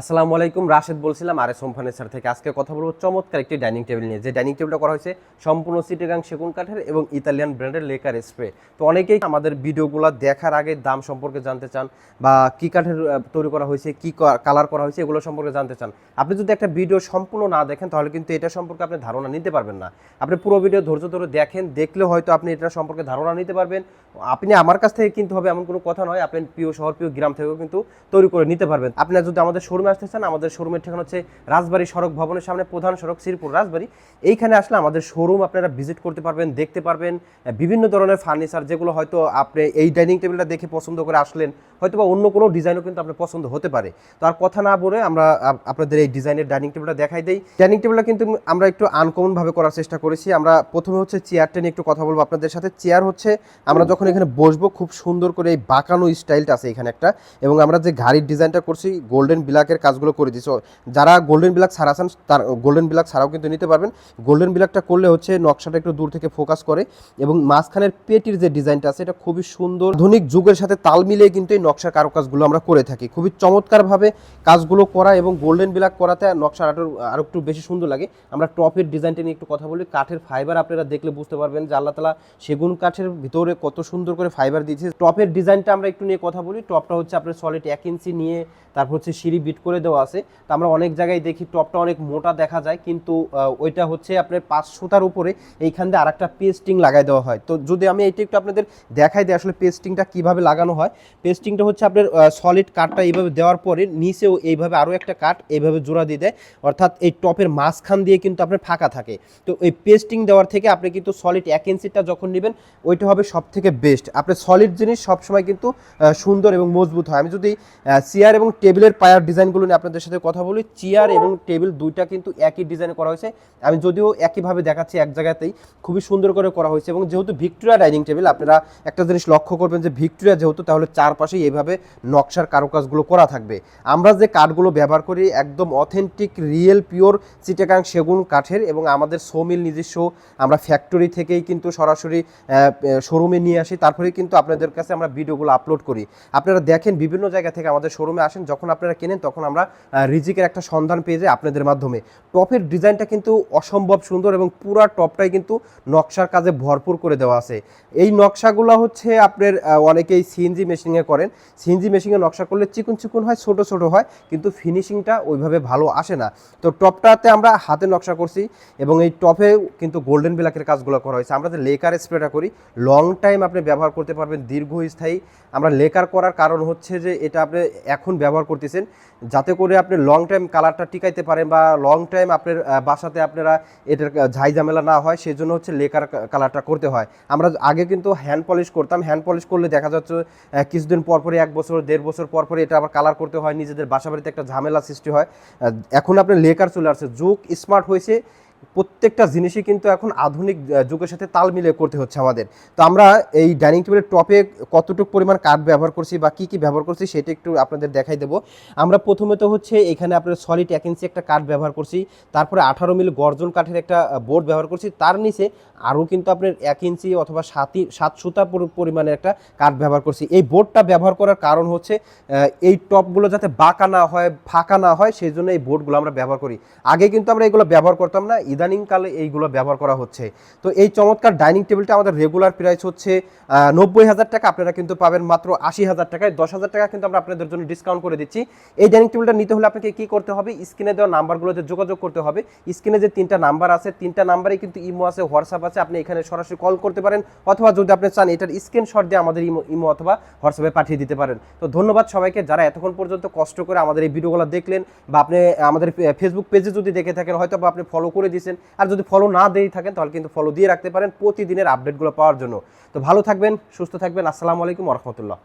আসসালামু আলাইকুম, রাশেদ বলছিলাম, আর এস ফার্নিচার থেকে। আজকে কথা বলব চমৎকার একটি ডাইনিং টেবিল নিয়ে। যে ডাইনিং টেবিলটা করা হয়েছে সম্পূর্ণ সিটিগাং সেগুন কাঠের এবং ইতালিয়ান ব্র্যান্ডের লেকার স্প্রে। তো অনেকেই আমাদের ভিডিওগুলো দেখার আগে দাম সম্পর্কে জানতে চান, বা কি কাঠের তৈরি করা হয়েছে, কি কালার করা হয়েছে, এগুলো সম্পর্কে জানতে চান। আপনি যদি একটা ভিডিও সম্পূর্ণ না দেখেন, তাহলে কিন্তু এটা সম্পর্কে আপনি ধারণা নিতে পারবেন না। আপনি পুরো ভিডিও ধৈর্য ধরে দেখেন, দেখলে হয়তো আপনি এটা সম্পর্কে ধারণা নিতে পারবেন। আপনি আমার কাছ থেকে কিনতে হবে এমন কোনো কথা নয়, আপনি প্রিয় শহর, প্রিয় গ্রাম থেকেও কিন্তু তৈরি করে নিতে পারবেন। আপনি যদি আমাদের শোরুমে আসতে চান আমাদের শোরুমের ঠিকানা হচ্ছে রাজবাড়ী সড়ক ভবনের সামনে প্রধান সড়ক, শ্রীপুর রাজবাড়ী। এইখানে আসলে আমাদের শোরুম আপনারা ভিজিট করতে পারবেন, দেখতে পারবেন। বিভিন্ন ধরনের ফার্নিচার যেগুলো হয়তো আপনি এই ডাইনিং টেবিলটা দেখে পছন্দ করে আসলেন হয়তো বা অন্য কোনো ডিজাইনও কিন্তু আপনার পছন্দ হতে পারে। তো আর কথা না বলে আমরা আপনাদের এই ডিজাইনের ডাইনিং টেবিলটা দেখাই দেই। ডাইনিং টেবিলটা কিন্তু আমরা একটু আনকমন ভাবে করার চেষ্টা করেছি। আমরা প্রথমে হচ্ছে চেয়ারটা নিয়ে একটু কথা বলব আপনাদের সাথে। চেয়ার হচ্ছে, আমরা যখন এখানে বসবো, খুব সুন্দর করে এই বাঁকানো স্টাইলটা আছে এখানে একটা। এবং আমরা যে গাড়ির ডিজাইনটা করছি গোল্ডেন ব্ল্যাকের কাজগুলো করে দিয়েছে। যারা গোল্ডেন ব্ল্যাক ছাড়া আছেন, তার গোল্ডেন ব্ল্যাক ছাড়াও কিন্তু নিতে পারবেন। গোল্ডেন ব্ল্যাকটা করলে হচ্ছে নকশাটা একটু দূর থেকে ফোকাস করে এবং মাঝখানের পেটির যে ডিজাইনটা আছে, এটা খুবই সুন্দর। আধুনিক যুগের সাথে তাল মিলিয়ে কিন্তু এই নকশার কারুকাজগুলো আমরা করে থাকি। খুবই চমৎকারভাবে কাজগুলো করা এবং গোল্ডেন ব্ল্যাক করাতে নকশা আরও আরও একটু বেশি সুন্দর লাগে। আমরা টপের ডিজাইনটা নিয়ে একটু কথা বলি। কাঠের ফাইবার আপনারা দেখলে বুঝতে পারবেন যে আল্লাহ তালা সেগুন কাঠের ভিতরে কত সুন্দর করে ফাইবার দিয়েছে। টপের ডিজাইনটা আমরা একটু নিয়ে কথা বলি। টপটা হচ্ছে আপনার সলিড এক ইঞ্চি নিয়ে, তারপর হচ্ছে সিঁড়ি বিট করে দেওয়া আছে। তো আমরা অনেক জায়গায় দেখি, টপটা অনেক মোটা দেখা যায়, কিন্তু ওইটা হচ্ছে আপনার পাঁচ সুতার উপরে এইখান দিয়ে আরেকটা পেস্টিং লাগাই দেওয়া হয়। তো যদি আমি এইটা একটু আপনাদের দেখাই দিই আসলে পেস্টিংটা কীভাবে লাগানো হয়। পেস্টিংটা হচ্ছে আপনার সলিড কাঠটা এইভাবে দেওয়ার পরে নিচেও এইভাবে আরও একটা কাঠ এইভাবে জোড়া দিয়ে দেয়। অর্থাৎ এই টপের মাঝখান দিয়ে কিন্তু আপনার ফাঁকা থাকে। তো এই পেস্টিং দেওয়ার থেকে আপনি কিন্তু সলিড এক ইঞ্চিটা যখন নেবেন, ওইটা হবে সব থেকে বেস্ট আপনার সলিড জিনিস সবসময় কিন্তু সুন্দর এবং মজবুত হয়। আমি যদি চেয়ার এবং টেবিলের পায়ার ডিজাইনগুলো নিয়ে আপনাদের সাথে কথা বলি। চেয়ার এবং টেবিল দুইটা কিন্তু একই ডিজাইনে করা হয়েছে। আমি যদিও একইভাবে দেখাচ্ছি এক জায়গাতেই, খুবই সুন্দর করে করা হয়েছে এবং যেহেতু ভিক্টোরিয়া ডাইনিং টেবিল আপনারা একটা জিনিস লক্ষ্য করবেন যে ভিক্টোরিয়া যেহেতু, তাহলে চারপাশেই এইভাবে নকশার কারুকাজগুলো করা থাকবে। আমরা যে কাঠগুলো ব্যবহার করি, একদম অথেন্টিক রিয়েল পিওর চিটাগাং সেগুন কাঠের এবং আমাদের সোমিল নিজস্ব আমরা ফ্যাক্টরি থেকেই কিন্তু সরাসরি শোরুমে নিয়ে আসি। তারপরে কিন্তু আপনাদের কাছে আমরা ভিডিওগুলো আপলোড করি। আপনারা দেখেন বিভিন্ন জায়গা থেকে আমাদের শোরুমে আসেন। যখন আপনারা কেনেন, তখন আমরা রিজিকের একটা সন্ধান পেয়ে যাই আপনাদের মাধ্যমে। টপের ডিজাইনটা কিন্তু অসম্ভব সুন্দর এবং পুরা টপটাই কিন্তু নকশার কাজে ভরপুর করে দেওয়া আছে। এই নকশাগুলো হচ্ছে আপনার অনেকেই সিএনজি মেশিনে করেন। সিএনজি মেশিনে নকশা করলে চিকুন চিকুন হয়, ছোট ছোট হয়, কিন্তু ফিনিশিংটা ওইভাবে ভালো আসে না। তো টপটাতে আমরা হাতে নকশা করছি এবং এই টপে কিন্তু গোল্ডেন ব্ল্যাকের কাজগুলো করা হয়েছে। আমরা যে লেকার স্প্রেটা করি লং টাইম আপনি ব্যবহার করতে পারবেন, দীর্ঘস্থায়ী। আমরা লেকার করার কারণ হচ্ছে যে, এটা আপনি এখন ব্যবহার করতেছেন। যাতে করে আপনি লং টাইম কালারটা টিকাইতে পারেন বা লং টাইম আপনার বাসাতে আপনারা এটার ঝাই ঝামেলা না হয় সেই জন্য হচ্ছে লেকার কালারটা করতে হয়। আমরা আগে কিন্তু হ্যান্ড পলিশ করতাম। হ্যান্ড পলিশ করলে দেখা যাচ্ছে কিছুদিন পর পরে এক বছর, দেড় বছর পর পরে এটা আবার কালার করতে হয়। নিজেদের বাসা বাড়িতে একটা ঝামেলা সৃষ্টি হয়। এখন আপনার লেকার চলে আসছে। যুগ স্মার্ট হয়েছে। প্রত্যেকটা জিনিসই কিন্তু এখন আধুনিক যুগের সাথে তাল মিলিয়ে করতে হচ্ছে আমাদের। তো আমরা এই ডাইনিং টেবিলের টপে কতটুকু পরিমাণ কাঠ ব্যবহার করছি বা কি কি ব্যবহার করছি সেটা একটু আপনাদের দেখাই দেবো। আমরা প্রথমে তো হচ্ছে এখানে আপনার সলিড এক ইঞ্চি একটা কাঠ ব্যবহার করছি, তারপরে আঠারো মিল গর্জন কাঠের একটা বোর্ড ব্যবহার করছি, তার নিচে আরও কিন্তু আপনার এক ইঞ্চি অথবা সাতই সাত সুতা পরি- পরিমাণের একটা কাঠ ব্যবহার করছি। এই বোর্ডটা ব্যবহার করার কারণ হচ্ছে এই টপগুলো যাতে বাঁকা না হয়, ফাঁকা না হয়, সেই জন্য এই বোর্ডগুলো আমরা ব্যবহার করি। আগে কিন্তু আমরা এগুলো ব্যবহার করতাম না ইদানিংকালে এইগুলো ব্যবহার করা হচ্ছে। তো এই চমৎকার ডাইনিং টেবিলটা আমাদের রেগুলার প্রাইস হচ্ছে নব্বই হাজার টাকা। আপনারা কিন্তু পাবেন মাত্র আশি হাজার টাকায়। দশ হাজার টাকা কিন্তু আমরা আপনাদের জন্য ডিসকাউন্ট করে দিচ্ছি। এই ডাইনিং টেবিলটা নিতে হলে আপনাকে কি করতে হবে? স্ক্রিনে দেওয়া নাম্বারগুলোতে যোগাযোগ করতে হবে। স্ক্রিনে যে তিনটা নাম্বার আছে, তিনটা নাম্বারে কিন্তু ইমো আছে, হোয়াটসঅ্যাপ আছে। আপনি এখানে সরাসরি কল করতে পারেন। অথবা যদি আপনি চান, এটার স্ক্রিনশট দিয়ে আমাদের ইমো ইমো অথবা হোয়াটসঅ্যাপে পাঠিয়ে দিতে পারেন। তো ধন্যবাদ সবাইকে। যারা এতক্ষণ পর্যন্ত কষ্ট করে আমাদের এই ভিডিওগুলো দেখলেন বা আপনি আমাদের ফেসবুক পেজে যদি দেখে থাকেন হয়তো বা আপনি ফলো করে দিয়েছেন। আর যদি ফলো না দিয়ে থাকেন, তাহলে কিন্তু ফলো দিয়ে রাখতে পারেন প্রতিদিনের আপডেটগুলো পাওয়ার জন্য। তো ভালো থাকবেন, সুস্থ থাকবেন। আসসালামু আলাইকুম রহমতুল্লাহ।